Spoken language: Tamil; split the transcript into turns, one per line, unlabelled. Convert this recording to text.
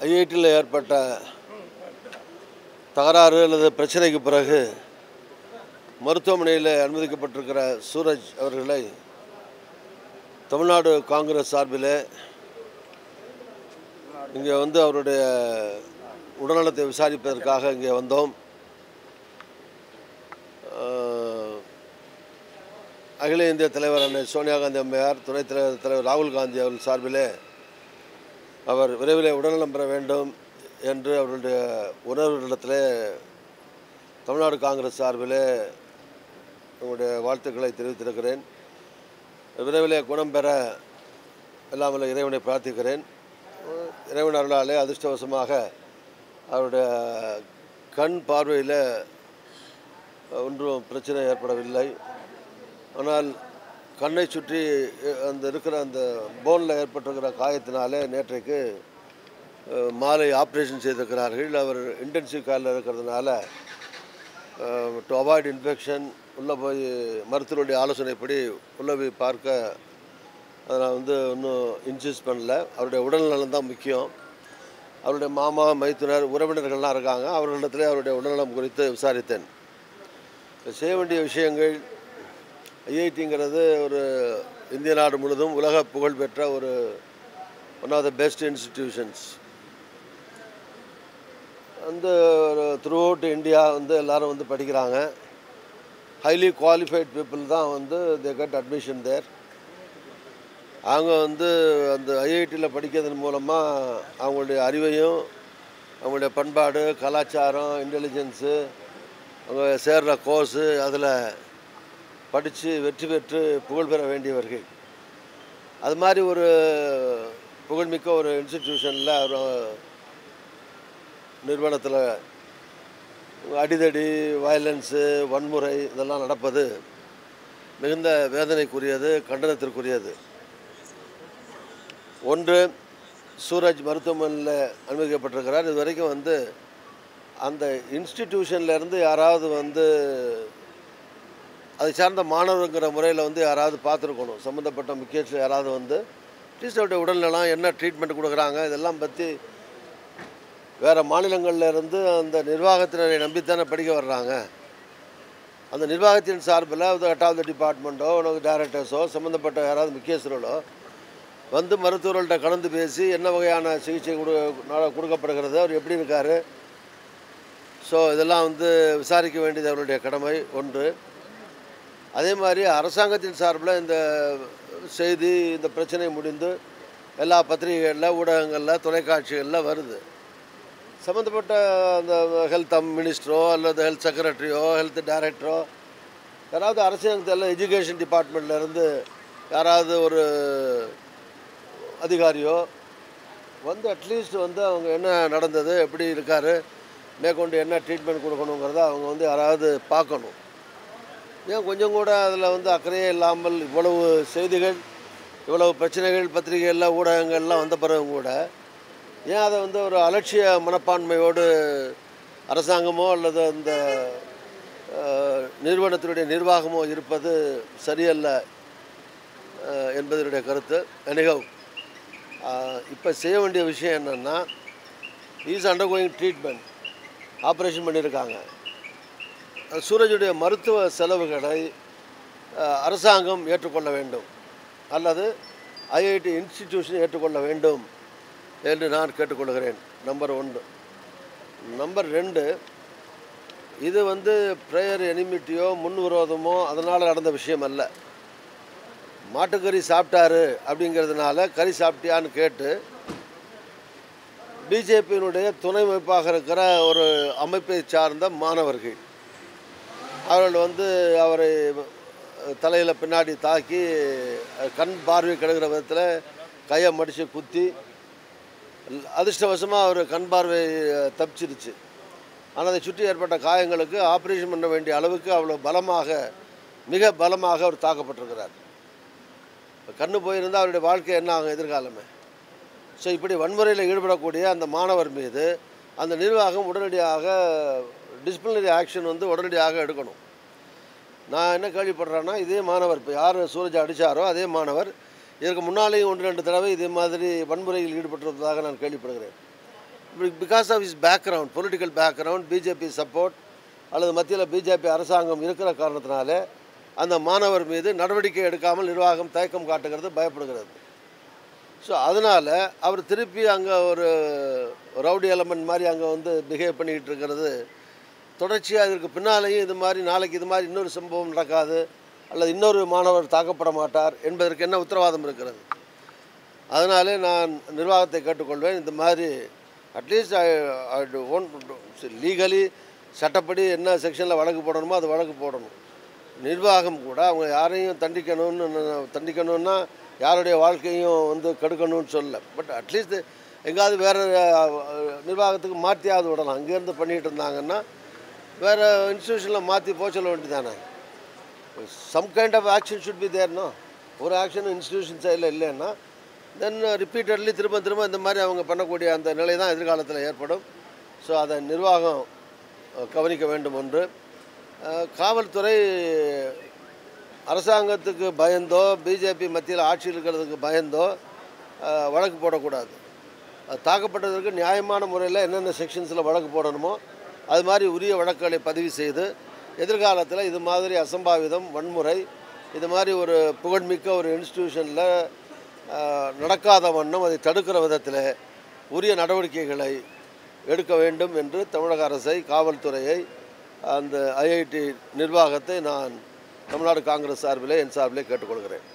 ஐஐடியில் ஏற்பட்ட தகராறு அல்லது பிரச்சனைக்கு பிறகு மருத்துவமனையில் அனுமதிக்கப்பட்டிருக்கிற சூரஜ் அவர்களை தமிழ்நாடு காங்கிரஸ் சார்பில் இங்கே வந்து அவருடைய உடல்நலத்தை விசாரிப்பதற்காக இங்கே வந்தோம். அகில இந்திய தலைவர் அன்னை சோனியா காந்தி அம்மையார் துணைத் தலைவர் தலைவர் ராகுல் காந்தி அவர்கள் சார்பிலே அவர் விரைவில் உடல்நலம் பெற வேண்டும் என்று அவருடைய உணர்வுகளிடத்திலே தமிழ்நாடு காங்கிரஸ் சார்பிலே உங்களுடைய வாழ்த்துக்களை தெரிவித்திருக்கிறேன். விரைவிலே குணம் பெற இல்லாமல் இறைவனை பிரார்த்திக்கிறேன். இறைவன் அருளாலே அதிர்ஷ்டவசமாக அவருடைய கண் பார்வையில் ஒன்றும் பிரச்சனை ஏற்படவில்லை. ஆனால் கண்ணை சுற்றி அந்த இருக்கிற அந்த போனில் ஏற்பட்டிருக்கிற காயத்தினாலே நேற்றைக்கு மாலை ஆப்ரேஷன் செய்திருக்கிறார்கள். அவர் இன்டென்சிவ் கேரில் இருக்கிறதுனால டு அவாய்ட் இன்ஃபெக்ஷன் உள்ளே போய் மருத்துவருடைய ஆலோசனைப்படி உள்ளே போய் பார்க்க அதை நான் வந்து இன்னும் இன்சிஸ்ட் பண்ணல. அவருடைய உடல்நலம் தான் முக்கியம். அவருடைய மாமா மைத்துனர் உறவினர்கள்லாம் இருக்காங்க. அவர்களிடத்திலே அவருடைய உடல்நலம் குறித்து விசாரித்தேன். செய்ய வேண்டிய விஷயங்கள் ஐஐடிங்கிறது ஒரு இந்திய நாடு முழுதும் உலக புகழ்பெற்ற ஒரு one of the best institutions வந்து த்ரூ அவுட் இந்தியா வந்து எல்லாரும் வந்து படிக்கிறாங்க. ஹைலி குவாலிஃபைட் பீப்புள் தான் வந்து தே கட் அட்மிஷன் தேர் அவங்க வந்து அந்த ஐஐடியில் படிக்கிறதன் மூலமாக அவங்களுடைய அறிவையும் அவங்களுடைய பண்பாடு கலாச்சாரம் இன்டெலிஜென்ஸு அவங்க சேர்கிற கோர்ஸு அதில் படித்து வெற்றி பெற்று புகழ் பெற வேண்டியவர்கள். அது மாதிரி ஒரு புகழ்மிக்க ஒரு இன்ஸ்டிடியூஷனில் ஒரு நிறுவனத்தில் அடிதடி வயலன்ஸு வன்முறை இதெல்லாம் நடப்பது மிகுந்த வேதனைக்குரியது கண்டனத்திற்குரியது. ஒன்று சூரஜ் மருத்துவமனையில் அனுமதிக்கப்பட்டிருக்கிறார். இது வரைக்கும் வந்து அந்த இன்ஸ்டிடியூஷன்லேருந்து யாராவது வந்து அதை சார்ந்த மாணவருங்கிற முறையில் வந்து யாராவது பார்த்துருக்கணும். சம்மந்தப்பட்ட முக்கியத்தில் யாராவது வந்து டீச்சருடைய உடல்நலம் என்ன ட்ரீட்மெண்ட் கொடுக்குறாங்க இதெல்லாம் பற்றி வேறு மாநிலங்களில் இருந்து அந்த நிர்வாகத்தினரை நம்பித்தானே படிக்க வர்றாங்க. அந்த நிர்வாகத்தின் சார்பில் ஹெட் ஆஃப் த டிபார்ட்மெண்ட்டோ உனக்கு டைரக்டர்ஸோ சம்மந்தப்பட்ட யாராவது முக்கியஸ்தர்களோ வந்து மருத்துவர்கள்ட்ட கலந்து பேசி என்ன வகையான சிகிச்சை கொடு கொடுக்கப்படுகிறது அவர் எப்படி இருக்கார்? ஸோ இதெல்லாம் வந்து விசாரிக்க வேண்டியது அவருடைய கடமை. ஒன்று அதே மாதிரி அரசாங்கத்தின் சார்பில் இந்த செய்தி இந்த பிரச்சனை முடிந்து எல்லா பத்திரிகைகளில் ஊடகங்களில் தொலைக்காட்சிகளில் வருது. சம்மந்தப்பட்ட அந்த ஹெல்த் மினிஸ்டரோ அல்லது ஹெல்த் செக்ரட்டரியோ ஹெல்த் டைரக்டரோ யாராவது அரசாங்கத்தில் எஜுகேஷன் டிபார்ட்மெண்ட்லேருந்து யாராவது ஒரு அதிகாரியோ வந்து அட்லீஸ்ட் வந்து அவங்க என்ன நடந்தது எப்படி இருக்கார் மேற்கொண்டு என்ன ட்ரீட்மெண்ட் கொடுக்கணுங்கிறத அவங்க வந்து யாராவது பார்க்கணும். ஏன் கொஞ்சம் கூட அதில் வந்து அக்கறையே இல்லாமல் இவ்வளவு செய்திகள் இவ்வளவு பிரச்சனைகள் பத்திரிகைகள்லாம் ஊடகங்கள்லாம் வந்த பிறகு கூட ஏன் அதை வந்து ஒரு அலட்சிய மனப்பான்மையோடு அரசாங்கமோ அல்லது அந்த நிறுவனத்தினுடைய நிர்வாகமோ இருப்பது சரியல்ல என்பதனுடைய கருத்து. அணிகவ் இப்போ செய்ய வேண்டிய விஷயம் என்னென்னா is undergoing treatment. Operation பண்ணியிருக்காங்க சூரஜுடைய மருத்துவ செலவுகளை அரசாங்கம் ஏற்றுக்கொள்ள வேண்டும். அல்லது ஐஐடி இன்ஸ்டிடியூஷன் ஏற்றுக்கொள்ள வேண்டும் என்று நான் கேட்டுக்கொள்கிறேன். நம்பர் ஒன்று. நம்பர் ரெண்டு இது வந்து ப்ரேயர் எனிமிட்டியோ முன் விரோதமோ அதனால் நடந்த விஷயம் அல்ல மாட்டுக்கறி சாப்பிட்டாரு அப்படிங்கிறதுனால கறி சாப்பிட்டியான்னு கேட்டு பிஜேபியினுடைய துணை அமைப்பாக இருக்கிற ஒரு அமைப்பை சார்ந்த மாணவர்கள் அவர்கள் வந்து அவரை தலையில் பின்னாடி தாக்கி கண் பார்வை கிடக்கிற விதத்தில் கையை மடித்து குத்தி அதிர்ஷ்டவசமாக அவர் கண் பார்வை தப்பிச்சிருச்சு. ஆனால் அதை சுற்றி ஏற்பட்ட காயங்களுக்கு ஆப்ரேஷன் பண்ண வேண்டிய அளவுக்கு அவ்வளோ பலமாக மிக பலமாக அவர் தாக்கப்பட்டிருக்கிறார். கண்ணு போயிருந்தால் அவருடைய வாழ்க்கை என்ன ஆகும் எதிர்காலமே? ஸோ இப்படி வன்முறையில் ஈடுபடக்கூடிய அந்த மாணவர் மீது அந்த நிர்வாகம் உடனடியாக டிசிப்ளினரி ஆக்ஷன் வந்து உடனடியாக எடுக்கணும். நான் என்ன கேள்விப்படுறேன்னா இதே மாணவர் இப்போ யார் சூரஜ் அடித்தாரோ அதே மாணவர் இதற்கு முன்னாலேயும் ஒன்று ரெண்டு தடவை இதே மாதிரி வன்முறையில் ஈடுபட்டுள்ளதாக நான் கேள்விப்படுகிறேன். Because of is background political background BJP support அல்லது மத்தியில் பிஜேபி அரசாங்கம் இருக்கிற காரணத்தினால அந்த மாணவர் மீது நடவடிக்கை எடுக்காமல் நிர்வாகம் தயக்கம் காட்டுகிறது பயப்படுகிறது. ஸோ அதனால் அவர் திருப்பி அங்கே ஒரு ரவுடி எலமெண்ட் மாதிரி அங்கே வந்து பிஹேவ் பண்ணிக்கிட்டு இருக்கிறது தொடர்ச்சியாக இதற்கு பின்னாலேயும் இது மாதிரி நாளைக்கு இது மாதிரி இன்னொரு சம்பவம் நடக்காது அல்லது இன்னொரு மாணவர் தாக்கப்பட மாட்டார் என்பதற்கு என்ன உத்தரவாதம் இருக்கிறது? அதனாலே நான் நிர்வாகத்தை கேட்டுக்கொள்வேன். இந்த மாதிரி at least I I one legally சட்டப்படி என்ன செக்ஷனில் வழக்கு போடணுமோ அது வழக்கு போடணும். நிர்வாகம் கூட அவங்க யாரையும் தண்டிக்கணும்னு தண்டிக்கணும்னா யாருடைய வாழ்க்கையும் வந்து கெடுக்கணும்னு சொல்ல பட் அட்லீஸ்ட் எங்காவது வேறு நிர்வாகத்துக்கு மாற்றியாவது விடலாம். அங்கேருந்து பண்ணிகிட்டு இருந்தாங்கன்னா வேறு இன்ஸ்டியூஷனில் மாற்றி போக சொல்ல வேண்டியதானே some kind of action should be தேர்னா ஒரு ஆக்ஷனும் இன்ஸ்டியூஷன் சைடில் இல்லைன்னா தென் ரிப்பீட்டட்லி திரும்ப திரும்ப இந்த மாதிரி அவங்க பண்ணக்கூடிய அந்த நிலை தான் எதிர்காலத்தில் ஏற்படும். ஸோ அதை நிர்வாகம் கவனிக்க வேண்டும் ஒன்று. காவல்துறை அரசாங்கத்துக்கு பயந்தோ பிஜேபி மத்தியில் ஆட்சியில் இருக்கிறதுக்கு பயந்தோ வழக்கு போடக்கூடாது. தாக்கப்பட்டதற்கு நியாயமான முறையில் என்னென்ன செக்ஷன்ஸில் வழக்கு போடணுமோ அது மாதிரி உரிய வழக்குகளை பதிவு செய்து எதிர்காலத்தில் இது மாதிரி அசம்பாவிதம் வன்முறை இது மாதிரி ஒரு புகழ்மிக்க ஒரு இன்ஸ்டிடியூஷனில் நடக்காத வண்ணம் அதை தடுக்கிற விதத்தில் உரிய நடவடிக்கைகளை எடுக்க வேண்டும் என்று தமிழக அரசை காவல்துறையை அந்த ஐஐடி நிர்வாகத்தை நான் தமிழ்நாடு காங்கிரஸ் சார்பிலே என் சார்பிலே கேட்டுக்கொள்கிறேன்.